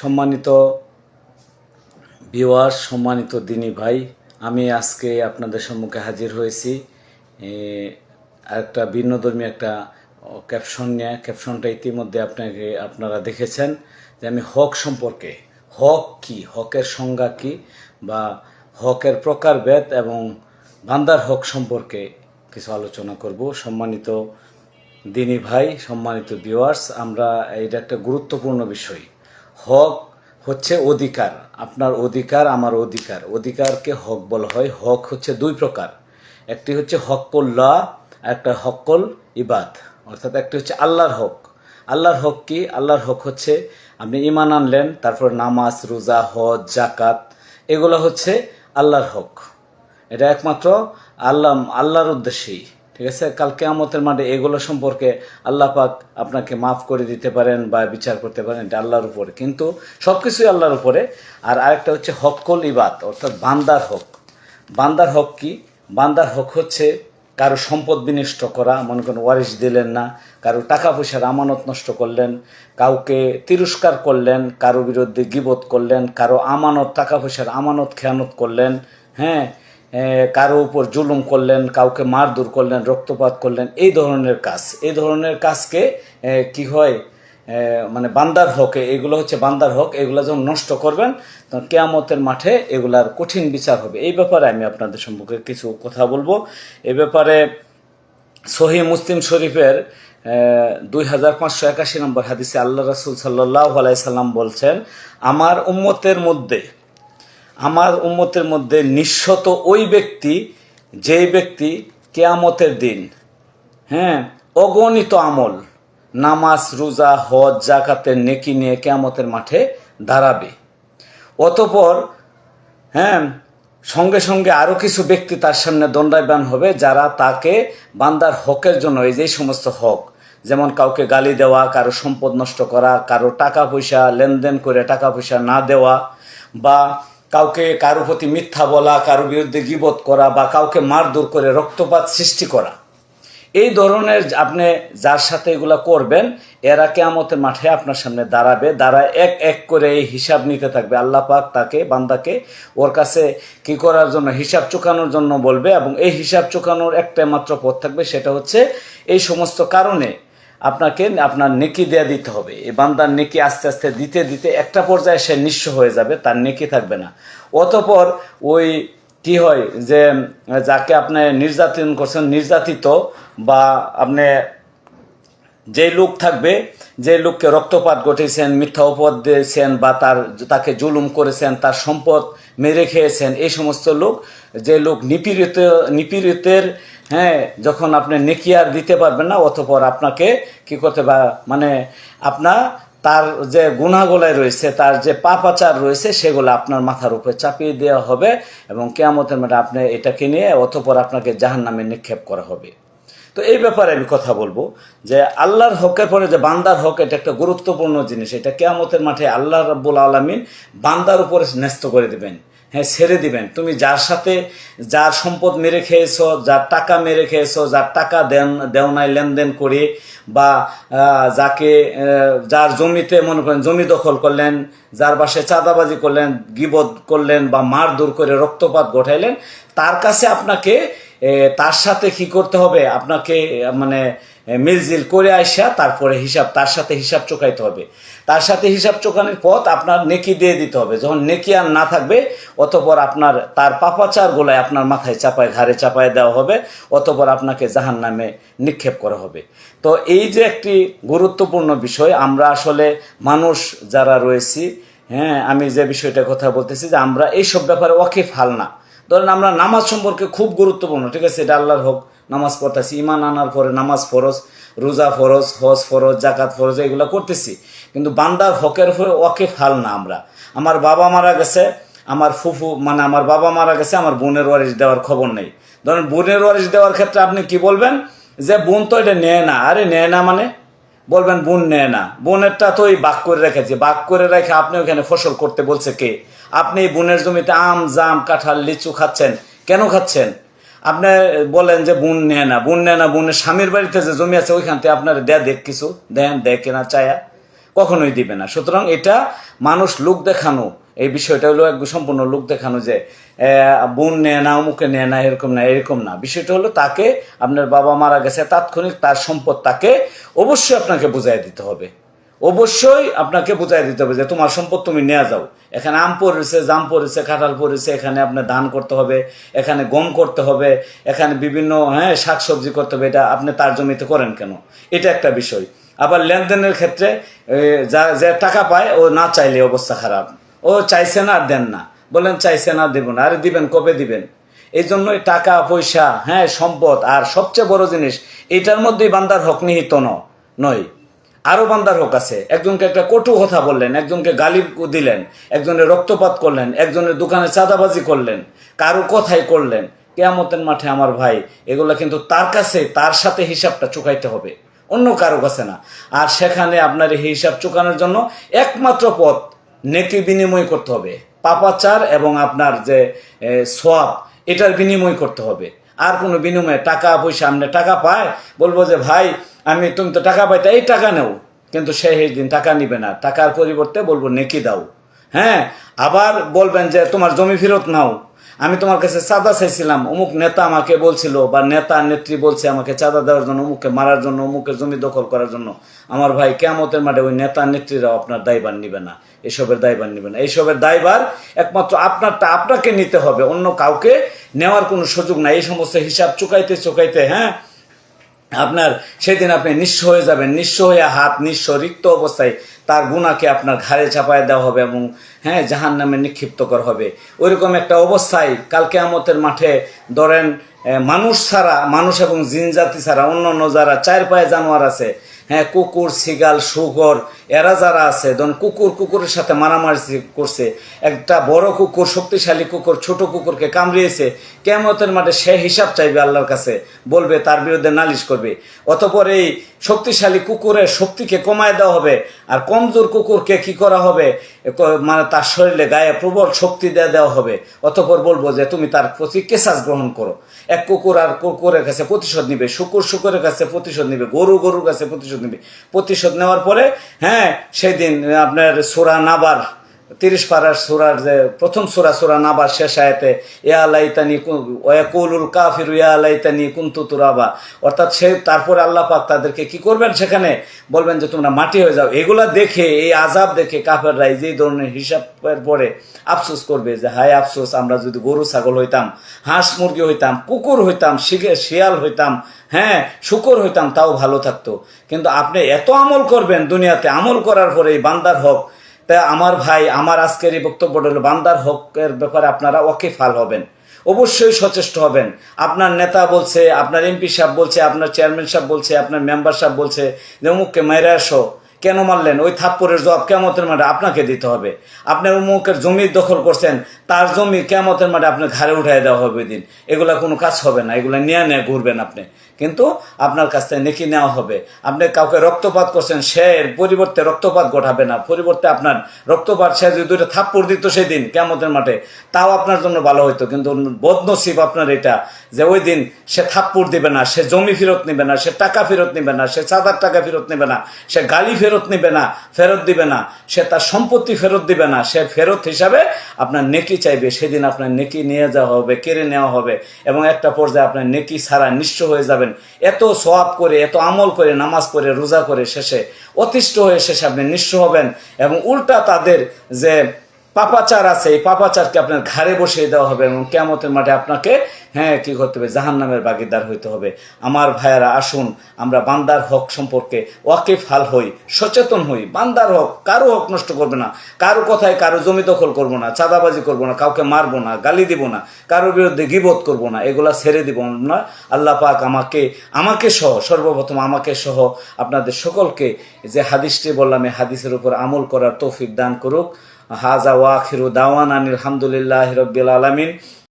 সম্মানিত বিওয়ার সম্মানিত দিনী ভাই, আমি আজকে আপনাদের সম্মুখে হাজির হয়েছি। একটা ভিন্নধর্মী একটা ক্যাপশন নিয়ে। ক্যাপশনটা ইতিমধ্যে আপনাকে, আপনারা দেখেছেন যে আমি হক সম্পর্কে, হক কি, হকের সংজ্ঞা কি বা হকের প্রকারভেদ এবং বান্দার হক সম্পর্কে কিছু আলোচনা করব। সম্মানিত দিনী ভাই, সম্মানিত ভিউয়ার্স আমরা এটা একটা গুরুত্বপূর্ণ বিষয়। হক হচ্ছে অধিকার, আপনার অধিকার আমার অধিকার। অধিকারকে হক বলা হয়। হক হচ্ছে দুই প্রকার। একটি হচ্ছে হকল্লাহ একটা হকল ইবাদ। অর্থাৎ একটি হচ্ছে আল্লাহর হক। আল্লাহর হক কি? আল্লাহর হক হচ্ছে আপনি ইমান আনলেন, তারপর নামাজ, রোজা, হজ জাকাত এগুলো হচ্ছে আল্লাহর হক। এটা একমাত্র আল্লাহ আল্লাহর উদ্দেশ্যেই। ঠিক আছে? কাল কেয়ামতের মাঠে এগুলো সম্পর্কে আল্লাহ পাক আপনাকে মাফ করে দিতে পারেন বা বিচার করতে পারেন, এটা আল্লাহর উপরে। কিন্তু সব কিছুই আল্লাহর উপরে। আর আরেকটা হচ্ছে হকল ইবাদ, অর্থাৎ বান্দার হক। বান্দার হক কি? বান্দার হক হচ্ছে কারও সম্পদ বিনষ্ট করা, মনে করেন ওয়ারিশ দিলেন না, কারও টাকা পয়সার আমানত নষ্ট করলেন, কাউকে তিরস্কার করলেন, কারও বিরুদ্ধে গিবত করলেন, কারও আমানত, টাকা পয়সার আমানত খেয়ানত করলেন হ্যাঁ? কারও উপর জুলুম করলেন, কাউকে মারধর করলেন, রক্তপাত করলেন, এই ধরনের কাজ। এই ধরনের কাজকে কি হয়? মানে বান্দার হকে, এগুলো হচ্ছে বান্দার হক, এগুলো যখন নষ্ট করবেন, তখন কেয়ামতের মাঠে এগুলার কঠিন বিচার হবে। এই ব্যাপারে আমি আপনাদের সম্পর্কে কিছু কথা বলব। এ ব্যাপারে সহি মুসলিম শরীফের দুই হাজার পাঁচশো একাশি নম্বর হাদিসে আল্লাহ রাসুল সাল্লাহ আলাইসাল্লাম বলছেন, আমার উম্মতের মধ্যে আমার উম্মতের মধ্যে নিঃশত ওই ব্যক্তি, যেই ব্যক্তি কেয়ামতের দিন হ্যাঁ অগণিত আমল, নামাজ, রোজা, হজ জাকাতের নেকি নিয়ে কেয়ামতের মাঠে দাঁড়াবে। অতপর হ্যাঁ সঙ্গে সঙ্গে আরও কিছু ব্যক্তি তার সামনে দণ্ডায়বান হবে, যারা তাকে বান্দার হকের জন্য, এই যে সমস্ত হক, যেমন কাউকে গালি দেওয়া, কারও সম্পদ নষ্ট করা, কারও টাকা পয়সা, লেনদেন করে টাকা পয়সা না দেওয়া, বা কাউকে কারও প্রতি মিথ্যা বলা, কারও বিরুদ্ধে গিবত করা বা কাউকে মারধর করে রক্তপাত সৃষ্টি করা। এই ধরনের আপনি যার সাথে এগুলা করবেন, এরা কেয়ামতের মাঠে আপনার সামনে দাঁড়াবে। দাঁড়ায় এক এক করে এই হিসাব নিতে থাকবে। আল্লাহ পাক তাকে, বান্দাকে ওর কাছে কি করার জন্য, হিসাব চুকানোর জন্য বলবে এবং এই হিসাব চুকানোর একটা মাত্র পথ থাকবে, সেটা হচ্ছে এই সমস্ত কারণে আপনাকে আপনার নেকি দেয়া দিতে হবে। এই বান্দার নেকি আস্তে আস্তে দিতে দিতে একটা পর্যায়ে সে নিঃস্ব হয়ে যাবে, তার নেকি থাকবে না। অতপর ওই কি হয় যে, যাকে আপনি নির্যাতন করছেন, নির্যাতিত বা আপনি যে লোক থাকবে, যে লোককে রক্তপাত ঘটেছেন মিথ্যা অপবাদ দিয়েছেন বা তার, তাকে জুলুম করেছেন, তার সম্পদ মেরে খেয়েছেন, এই সমস্ত লোক, যে লোক নিপীড়িত, নিপীড়িতের হ্যাঁ যখন আপনি নেকিয়ার দিতে পারবেন না, অতপর আপনাকে কি করতে বা মানে আপনার তার যে গুণাগোলায় রয়েছে, তার যে পাপাচার রয়েছে, সেগুলো আপনার মাথার উপরে চাপিয়ে দেওয়া হবে এবং কেয়ামতের মাঠে আপনি এটাকে নিয়ে অতপর আপনাকে জাহান নামে নিক্ষেপ করা হবে। তো এই ব্যাপারে আমি কথা বলব যে আল্লাহর হকের পরে যে বান্দার হক, এটা একটা গুরুত্বপূর্ণ জিনিস। এটা কেয়ামতের মাঠে আল্লাহ রাব্বুল আলমিন বান্দার উপরে ন্যস্ত করে দিবেন। হ্যাঁ ছেড়ে দিবেন। তুমি যার সাথে যার সম্পদ মেরে খেয়েছো, যার টাকা মেরে খেয়েছো, যার টাকা দেন দেওনায় লেনদেন করে বা যাকে যার জমিতে মনে করেন জমি দখল করলেন, যার বাসায় চাঁদাবাজি করলেন, গিবদ করলেন বা মার দূর করে রক্তপাত ঘটাইলেন, তার কাছে আপনাকে তার সাথে কি করতে হবে? আপনাকে মানে মিলজিল করে আসা তারপরে হিসাব, তার সাথে হিসাব চোকাইতে হবে। তার সাথে হিসাব চোকানোর পথ আপনার নেকি দিয়ে দিতে হবে। যখন নেকি আর না থাকবে, অতপর আপনার, তার পাপাচার গোলায় আপনার মাথায় চাপায়, ঘাড়ে চাপায় দেওয়া হবে, অতপর আপনাকে জাহান নামে নিক্ষেপ করা হবে। তো এই যে একটি গুরুত্বপূর্ণ বিষয়, আমরা আসলে মানুষ যারা রয়েছি হ্যাঁ আমি যে বিষয়টা কথা বলতেছি যে আমরা এইসব ব্যাপারে ওয়াকিফ হাল না। ধরেন আমরা নামাজ সম্পর্কে খুব গুরুত্বপূর্ণ, ঠিক আছে? এটা আল্লাহর হোক, নামাজ পড়তেছি ইমান আনার পরে নামাজ ফরজ, রোজা ফরজ, হজ ফরজ জাকাত ফরজ, এগুলো করতেছি। কিন্তু বান্দার হকের উপরে ওকে ফাল না আমরা। আমার বাবা মারা গেছে, আমার ফুফু মানে আমার বাবা মারা গেছে, আমার বোনের ওয়ারিশ দেওয়ার খবর নেই। ধরেন বোনের ওয়ারিশ দেওয়ার ক্ষেত্রে আপনি কি বলবেন? যে বোন তো এটা নেয় না। আরে নেয় না মানে? বলবেন, বোন নেয় না। বোনেরটা তো ওই বাক করে রেখেছে। বাক করে রেখে আপনি ওখানে ফসল করতে বলছে কে? আপনি বোনের জমিতে আম, জাম, কাঁঠাল, লিচু খাচ্ছেন? কেন খাচ্ছেন? আপনি বলেন যে বোন নেয় না। বোন নেয় না, বোনের স্বামীর বাড়িতে যে জমি আছে, ওইখান থেকে আপনার দেয়া, দেখ কিছু। দেন, দেয় কেনা, চায়া। কখনোই দিবে না। সুতরাং এটা মানুষ লোক দেখানো। এই বিষয়টা হলো এক সম্পূর্ণ লোক দেখানো যে বোন নেয় না, অমুকে নেয় না, এরকম না এরকম না। বিষয়টা হলো তাকে, আপনার বাবা মারা গেছে, তাৎক্ষণিক তার সম্পদ তাকে অবশ্যই আপনাকে বুঝাই দিতে হবে। অবশ্যই আপনাকে বুঝাই দিতে হবে যে, তোমার সম্পদ তুমি নিয়ে যাও। এখানে আম পড়েছে, জাম পড়েছে, কাঁঠাল পড়েছে, এখানে আপনার ধান করতে হবে, এখানে গম করতে হবে, এখানে বিভিন্ন হ্যাঁ শাকসবজি করতে হবে, এটা আপনি তার জমিতে করেন কেন? এটা একটা বিষয়। আবার লেনদেনের ক্ষেত্রে যা, যে টাকা পায়, ও না চাইলে অবস্থা খারাপ। ও চাইছে না, দেন না। বলেন চাইছে না, দেব না। আরে দিবেন, কবে দিবেন? এই জন্যই টাকা, পয়সা হ্যাঁ সম্পদ। আর সবচেয়ে বড় জিনিস, এটার মধ্যেই বান্দার হক নিহিত নয়। আরও বান্দার হক আছে। একজনকে একটা কটু কথা বললেন, একজনকে গালি দিলেন একজনের রক্তপাত করলেন, একজনের দোকানে চাঁদাবাজি করলেন, কারও কথাই করলেন। কেয়ামতের মাঠে আমার ভাই, এগুলো কিন্তু তার কাছে, তার সাথে হিসাবটা চুকাইতে হবে। অন্য কারও কাছে না। আর সেখানে আপনার এই হিসাব চুকানোর জন্য একমাত্র পথ নেকি বিনিময় করতে হবে। পাপাচার এবং আপনার যে সোয়াব, এটার বিনিময় করতে হবে। আর কোনো বিনিময়ে টাকা পয়সা আপনি টাকা পায়, বলব যে, ভাই, আমি তুমি তো টাকা পাইতে, এই টাকা নেও। কিন্তু সে সেই দিন টাকা নিবে না। টাকার পরিবর্তে বলব, নেকি দাও। হ্যাঁ আবার বলবেন যে, তোমার জমি ফেরত নাও। আমি তোমার কাছে চাঁদা চাইছিলাম। অমুক নেতা আমাকে বলছিল, বা নেতা, নেত্রী বলছে আমাকে চাঁদা দেওয়ার জন্য, অমুককে মারার জন্য, অমুকের জমি দখল করার জন্য। আমার ভাই কেমতের মাঠে ওই নেতা, নেত্রীরাও আপনার দায়ভার নিবে না। এসবের দায়ভার নিবে না এইসবের দায়ভার একমাত্র আপনারটা আপনাকে নিতে হবে, অন্য কাউকে নেওয়ার কোনো সুযোগ নাই। এই সমস্ত হিসাব চুকাইতে চুকাইতে হ্যাঁ আপনার সেদিন আপনি নিঃস্ব হয়ে যাবেন, নিঃস্ব হয়ে হাত নিঃস্ব রিক্ত অবস্থায় তার গুণাকে আপনার ঘাড়ে চাপায় দেওয়া হবে এবং হ্যাঁ জাহান নামে নিক্ষিপ্ত করা হবে। ওইরকম একটা অবস্থায় কালকে আমতের মাঠে ধরেন মানুষ ছাড়া, মানুষ এবং জিন জাতি ছাড়া অন্য অন্য যারা চার পায়ে জানোয়ার আছে হ্যাঁ কুকুর সিগাল শুকর, এরা যারা আছে, ধরুন কুকুর কুকুরের সাথে মারামারি করছে, একটা বড় কুকুর, শক্তিশালী কুকুর, ছোট কুকুরকে কামড়িয়েছে কেমতের মাঠে সে হিসাব চাইবে আল্লাহর কাছে, বলবে তার বিরুদ্ধে নালিশ করবে। অতপর এই শক্তিশালী কুকুরের শক্তিকে কমায় দেওয়া হবে। আর কমজোর কুকুরকে কি করা হবে? মানে তার শরীরে গায়ে প্রবল শক্তি দিয়ে দেওয়া হবে। অতপর বলব যে তুমি তার প্রতি কেসাস গ্রহণ করো। এক কুকুর আর কুকুরের কাছে প্রতিশোধ নিবে। শুকুর শুকুরের কাছে প্রতিশোধ নিবে। গরু গরুর কাছে প্রতিশোধ নিবে। প্রতিশোধ নেওয়ার পরে হ্যাঁ সেই দিন আপনার সোরা নাবার তিরিশ পাড়ার সুরার যে প্রথম সুরা সুরা নাবার শেষ আয়াতে, ইয়া লাইতানি ওয়াকুলুল কাফির ইয়া লাইতানি কুনতু তুরাবা। অর্থাৎ সে, তারপরে আল্লাহ পাক তাদেরকে কি করবেন সেখানে? বলবেন যে তোমরা মাটি হয়ে যাও। এগুলা দেখে, এই আজাব দেখে কাফেররা এই যে ধরনের হিসাবের পরে আফসোস করবে যে, হায় আফসোস, আমরা যদি গরু, ছাগল হইতাম, হাঁস মুরগি হইতাম, কুকুর হইতাম শিয়াল হইতাম হ্যাঁ শুকর হইতাম, তাও ভালো থাকতো। কিন্তু আপনি এত আমল করবেন দুনিয়াতে, আমল করার পরে এই বান্দার হক তা আমার ভাই, আমার আজকের এই বক্তব্যটা হলো, বান্দার হকের ব্যাপারে আপনারা ওয়াকিফাল হবেন। অবশ্যই সচেষ্ট হবেন। আপনার নেতা বলছে, আপনার এমপি সাহেব বলছে, আপনার চেয়ারম্যান সাহেব বলছে, আপনার মেম্বার সাহেব বলছে, যে অমুককে আসো। কেন মারলেন? ওই থাপ্পরের জবাব কেমতের মাঠে আপনাকে দিতে হবে। আপনি অমুকের জমি দখল করছেন, তার জমি কেমতের মাঠে আপনার ঘাড়ে উঠাই দেওয়া হবে দিন। এগুলা কোনো কাজ হবে না, এগুলা নিয়ে নিয়ে ঘুরবেন আপনি। কিন্তু আপনার কাছ থেকে নেকি নেওয়া হবে। আপনি কাউকে রক্তপাত করছেন, সে পরিবর্তে রক্তপাত ঘটাবে না। পরিবর্তে আপনার রক্তপাত, সে যদি দুইটা থাপ্পড় দিত সেদিন কেমতের মাঠে, তাও আপনার জন্য ভালো হইতো। কিন্তু বদনসিব আপনার এটা, যে ওই দিন সে থাপ্পড় দিবে না, সে জমি ফেরত নেবে না, সে টাকা ফেরত নেবে না, সে চাঁদার টাকা ফেরত নেবে না, সে গালি নেবে না, ফেরত দিবে না। সে তার সম্পত্তি ফেরত দিবে না, সে ফেরত হিসাবে আপনার নেকি চাইবে। সেদিন আপনার নেকি নিয়ে যাওয়া হবে, কেড়ে নেওয়া হবে এবং একটা পর্যায়ে আপনার নেকি ছাড়া নিঃস্ব হয়ে যাবেন। এত সোয়াব করে, এত আমল করে, নামাজ করে রোজা করে শেষে, অতিষ্ঠ হয়ে শেষে আপনি নিঃস্ব হবেন এবং উল্টা তাদের যে পাপাচার আছে, এই পাপাচারকে আপনার ঘাড়ে বসিয়ে দেওয়া হবে এবং কেমতের মাঠে আপনাকে হ্যাঁ কি করতে হবে? জাহান নামের বাগিদার হইতে হবে। আমার ভাইয়ারা, আসুন, আমরা বান্দার হক সম্পর্কে ওয়াকিফ হাল হই, সচেতন হই। বান্দার হক কারও হক নষ্ট করবে না। কারও কথায় কারও জমি দখল করব না, চাঁদাবাজি করব না, কাউকে মারবো না, গালি দিব না কারোর বিরুদ্ধে গিবোধ করব না, এগুলা ছেড়ে দিব না। আল্লাহ পাক আমাকে আমাকে সহ, সর্বপ্রথম আমাকে সহ আপনাদের সকলকে যে হাদিসটি বললাম, এই হাদিসের উপর আমল করার তৌফিক দান করুক। হাজা ওয়াখিরু দাওয়ান আনিল হামদুলিল্লাহ রব্বিল আলমিন।